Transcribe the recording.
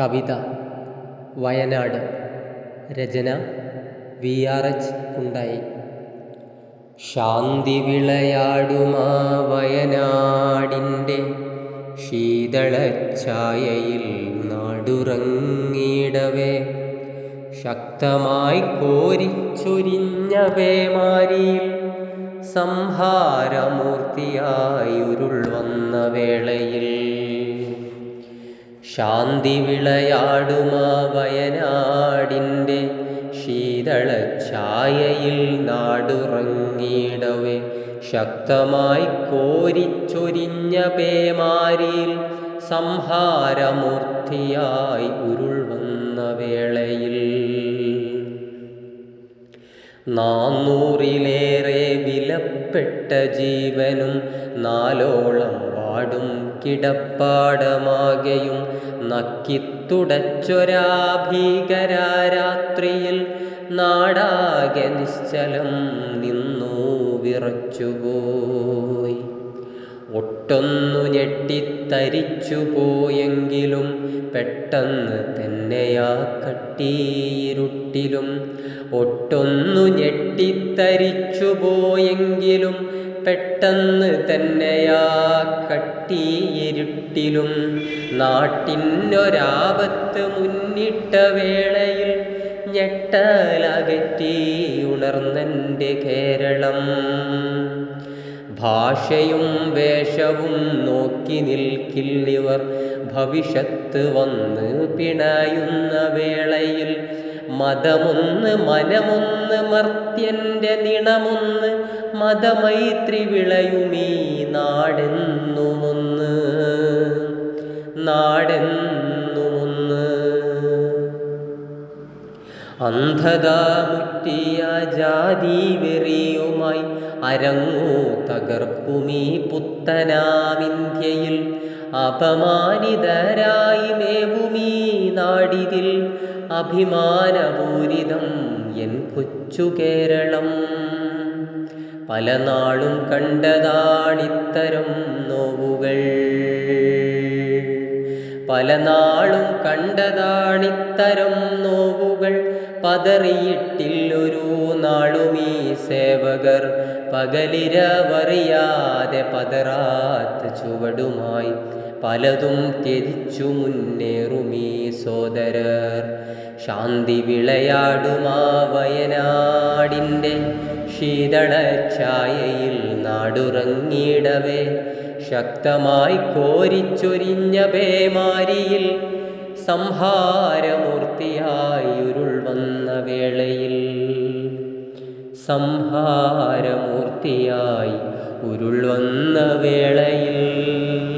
കവിത വയനാട് രചന V R H Kundayi. ശാന്തി വിളയാടുമാ വയനാടിന്റെ ശീതളഛായയിൽ നാടുറങ്ങിയിടവേ ശക്തമായി കോരിച്ചൊരിഞ്ഞ പേമാരിയിൽ സംഹാരമൂർത്തിയായി ഉരുൾ വന്ന വേളയിൽ. ശാന്തി വിളയാടുമാ വയനാടിന്റെ ശീതളഛായയിൽ നാടുറങ്ങിയിടവേ ശക്തമായി കോരിച്ചൊരിഞ്ഞ പേമാരിയിൽ സംഹാരമൂർത്തിയായി ഉരുൾ വന്ന വേളയിൽ നാന്നൂറിലേറെ വിലപ്പെട്ട ജീവനും നാലോളം വാടും കിടപ്പാടമാകെയും നക്കിത്തുടച്ചൊരാ ഭീകരാരാത്രിയിൽ നാടാകെ നിശ്ചലം നിന്നു വിറച്ചുപോയി. ഒട്ടൊന്നു ഞെട്ടിത്തരിച്ചു പോയെങ്കിലും പെട്ടെന്ന് തന്നെയാ കട്ടിയിരുട്ടിലും ഒട്ടൊന്നു ഞെട്ടിത്തരിച്ചു പോയെങ്കിലും പെട്ടെന്ന് തന്നെയാ കട്ടിയിരുട്ടിലും നാട്ടിനൊരാപത്ത് മുന്നിട്ട വേളയിൽ ഞെട്ടലകറ്റി ഉണർന്നെന്റെ കേരളം. ഭാഷയും വേഷവും നോക്കി നിൽക്കില്ലിവർ ഭവിഷ്യത്ത് വന്ന് പിണയുന്ന വേളയിൽ മതമൊന്ന് മനമൊന്ന് മർത്യന്റെ നിണമൊന്ന് മതമൈത്രി വിളയുമീ നാടെന്നുമൊന്ന്. അന്ധത മുറ്റിയ ജാതി വെറിയുമായി അരങ്ങു തകർക്കുമീ പുത്തനാമിന്ത്യയിൽ അപമാനിതരായി മേവുമീ നാടിതിൽ. അഭിമാനപൂരിതം എൻ കൊച്ചു കേരളം. പല നാളും കണ്ടതാണിത്തരം നോവുകൾ. പല നാളും കണ്ടതാണിത്തരം നോവുകൾ. പതറിയിട്ടില്ലൊരു നാളുമീ സേവകർ പകലിരവറിയാതെ പതറാത്ത ചുവടുമായി പലതും ത്യജിച്ചു മുന്നേറുമീ സോദരർ. ശാന്തി വിളയാടുമാ വയനാടിന്റെ ശീതളഛായയിൽ നാടുറങ്ങിയിടവേ. ശക്തമായി കോരിച്ചൊരിഞ്ഞ പേമാരിയിൽ സംഹാരമൂർത്തിയായി ഉരുൾ വന്ന വേളയിൽ സംഹാരമൂർത്തിയായി ഉരുൾ വന്ന വേളയിൽ